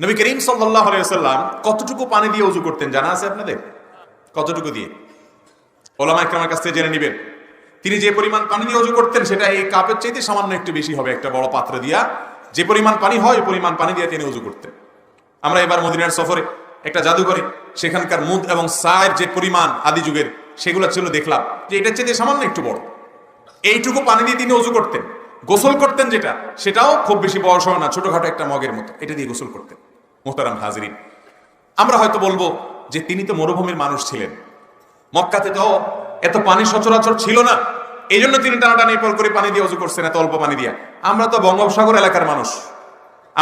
নবী করিম সাল্লাহ আলাইসাল্লাম কতটুকু পানি দিয়ে উজু করতেন জানা আছে আপনাদের? কতটুকু দিয়ে? ওলামা একরামের কাছ থেকে জেনে নিবেন। তিনি যে পরিমাণ পানি দিয়ে উজু করতেন, সেটা এই কাপের চাইতে সামান্য একটু বেশি হবে, একটা বড় পাত্র দিয়া। যে পরিমাণ পানি হয় পরিমাণ পানি দিয়ে তিনি উজু করতেন। আমরা এবার মদিনার সফরে একটা জাদুঘরে সেখানকার মুদ এবং সায়ের যে পরিমাণ আদি যুগের, সেগুলো ছিল দেখলাম যে এটার চাইতে সামান্য একটু বড়। এইটুকু পানি দিয়ে তিনি উজু করতেন। গোসল করতেন যেটা, সেটাও খুব বেশি বয়স হয় না, ছোটখাটো একটা মগের মতো। এটা দিয়ে গোসল করতেন। মোহতারাম হাজরিন। আমরা হয়তো বলব যে তিনি তো মরুভূমির মানুষ ছিলেন। মক্কাতে তো এত পানি সচরাচর ছিল না। এই জন্য তিনি টানাটানি পর করে পানি দিয়ে উজু করছেন, এত অল্প পানি দিয়া। আমরা তো বঙ্গোপসাগর এলাকার মানুষ।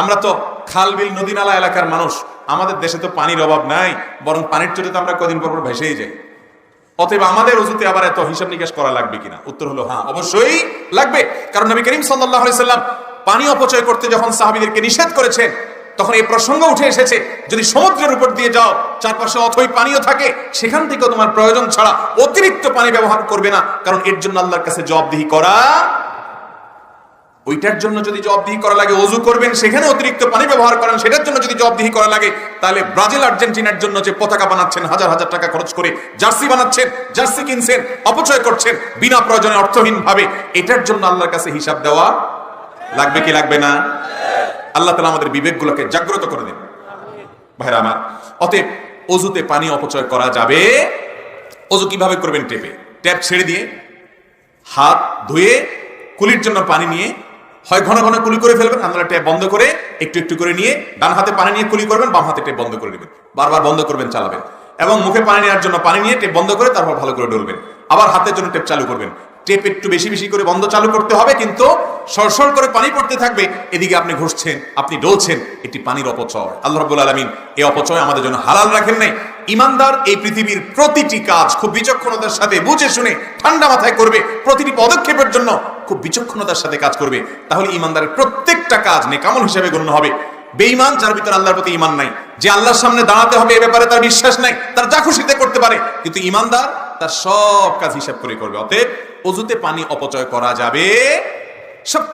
আমরা তো খাল বিল নদী নালা এলাকার মানুষ। আমাদের দেশে তো পানির অভাব নাই, বরং পানির চোটে তো আমরা কদিন পর পর ভেসেই যাই। অতএব আমাদের অজুতে আবার এত হিসাব নিকাশ করা লাগবে কিনা? উত্তর হলো হ্যাঁ অবশ্যই লাগবে। কারণ নবী করিম সাল্লাহ সাল্লাম পানি অপচয় করতে যখন সাহাবিদেরকে নিষেধ করেছেন তখন এই প্রসঙ্গ উঠে এসেছে, যদি সমুদ্রের উপর দিয়ে যাও, চারপাশে অথই পানিও থাকে, সেখান থেকে তোমার প্রয়োজন ছাড়া অতিরিক্ত পানি ব্যবহার করবে না, কারণ এর জন্য আল্লাহর কাছে জবাবদিহি করা, ওইটার জন্য যদি জবাবদিহি করা লাগে, অজু করবেন, সেখানে অতিরিক্ত পানি ব্যবহার করেন, সেটার জন্য যদি জবাবদিহি করা লাগে, তাহলে ব্রাজিল, আর্জেন্টিনার জন্য যে পতাকা বানাচ্ছেন, হাজার হাজার টাকা খরচ করে জার্সি বানাচ্ছেন, জার্সি কিনছেন, অপচয় করছেন, বিনা প্রয়োজনে অর্থহীন ভাবে এটার জন্য আল্লাহর কাছে হিসাব দেওয়া লাগবে কি লাগবে না? আল্লাহ তালা আমাদের বিবেকগুলোকে জাগ্রত করে দেন। ভাইরা আমার, অতএব অজুতে পানি অপচয় করা যাবে। অজু কীভাবে করবেন টেপে? ট্যাপ ছেড়ে দিয়ে হাত ধুয়ে কুলির জন্য পানি নিয়ে, হয় ঘন ঘন কুলি করে ফেলবেন আপনারা ট্যাপ বন্ধ করে একটু একটু করে নিয়ে ডান হাতে পানি নিয়ে কুলি করবেন, বাম হাতে ট্যাপ বন্ধ করে নেবেন বারবার বন্ধ করবেন, চালাবেন। এবং মুখে পানি নেওয়ার জন্য পানি নিয়ে টেপ বন্ধ করে তারপর ভালো করে ডলবেন। আবার হাতের জন্য টেপ চালু করবেন। টেপ একটু বেশি বেশি করে বন্ধ চালু করতে হবে, কিন্তু সরসর করে পানি পড়তে থাকবে, এদিকে আপনি ঘুরছেন আপনি ডলছেন, এটি পানির অপচয়। আল্লাহ রাব্বুল আলামিন এই অপচয় আমাদের জন্য হালাল রাখেন নাই। ইমানদার এই পৃথিবীর প্রতিটি কাজ খুব বিচক্ষণতার সাথে বুঝে শুনে ঠান্ডা মাথায় করবে, প্রতিটি পদক্ষেপের জন্য খুব বিচক্ষণতার সাথে কাজ করবে। তাহলে ইমানদারের প্রত্যেকটা কাজ নেকামল হিসেবে গণ্য হবে। বেঈমান, যার ভিতরে আল্লাহর প্রতি ইমান নাই, যে আল্লাহর সামনে দাঁড়াতে হবে এ ব্যাপারে তার বিশ্বাস নাই, তার যা খুশিতে করতে পারে, কিন্তু ইমানদার তার সব কাজ হিসাব করে করবে। অতএব অজুতে পানি অপচয় করা যাবে সব